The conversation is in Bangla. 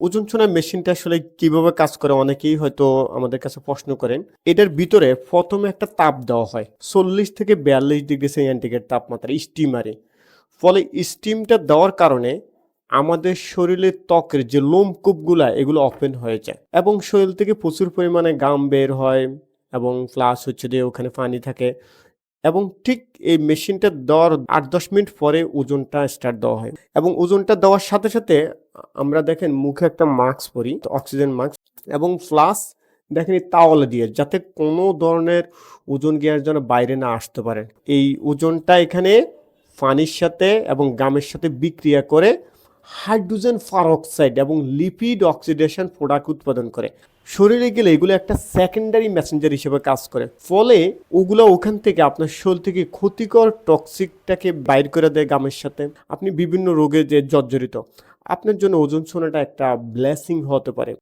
ওজন ছোনা মেশিনটা আসলে কীভাবে কাজ করে অনেকেই হয়তো আমাদের কাছে প্রশ্ন করেন। এটার ভিতরে প্রথমে একটা তাপ দেওয়া হয়, চল্লিশ থেকে বিয়াল্লিশ ডিগ্রি সেন্টিগ্রেড তাপমাত্রা স্টিমারে। ফলে স্টিমটা দেওয়ার কারণে আমাদের শরীরের ত্বকের যে লোমকূপগুলা, এগুলো ওপেন হয়ে যায় এবং শরীর থেকে প্রচুর পরিমাণে গাম বের হয় এবং প্লাস হচ্ছে যে ওখানে পানি থাকে। এবং ঠিক এই মেশিনটা দেওয়ার আট দশ মিনিট পরে ওজনটা স্টার্ট দেওয়া হয়। এবং ওজনটা দেওয়ার সাথে সাথে আমরা দেখেন মুখে একটা মাস্ক পরি অক্সিজেন মাস্ক এবং প্লাস দেখেন এই তাওয়ালে দিয়ে যাতে কোনো ধরনের ওজন গিয়ার যেন বাইরে না আসতে পারে। এই ওজনটা এখানে পানির সাথে এবং গামের সাথে বিক্রিয়া করে হাইড্রোজেন পারঅক্সাইড এবং লিপিড অক্সিডেশন প্রোডাক্ট উৎপাদন করে। শরীরে গেলে এগুলো একটা সেকেন্ডারি মেসেঞ্জার হিসেবে কাজ করে। ফলে ওগুলো ওখান থেকে আপনার শরীর থেকে ক্ষতিকর টক্সিকটাকে বাইর করে দেয় গামের সাথে। আপনি বিভিন্ন রোগে যে জর্জরিত। আপনার জন্য ওজন শোনাটা একটা ব্লেসিং হতে পারে।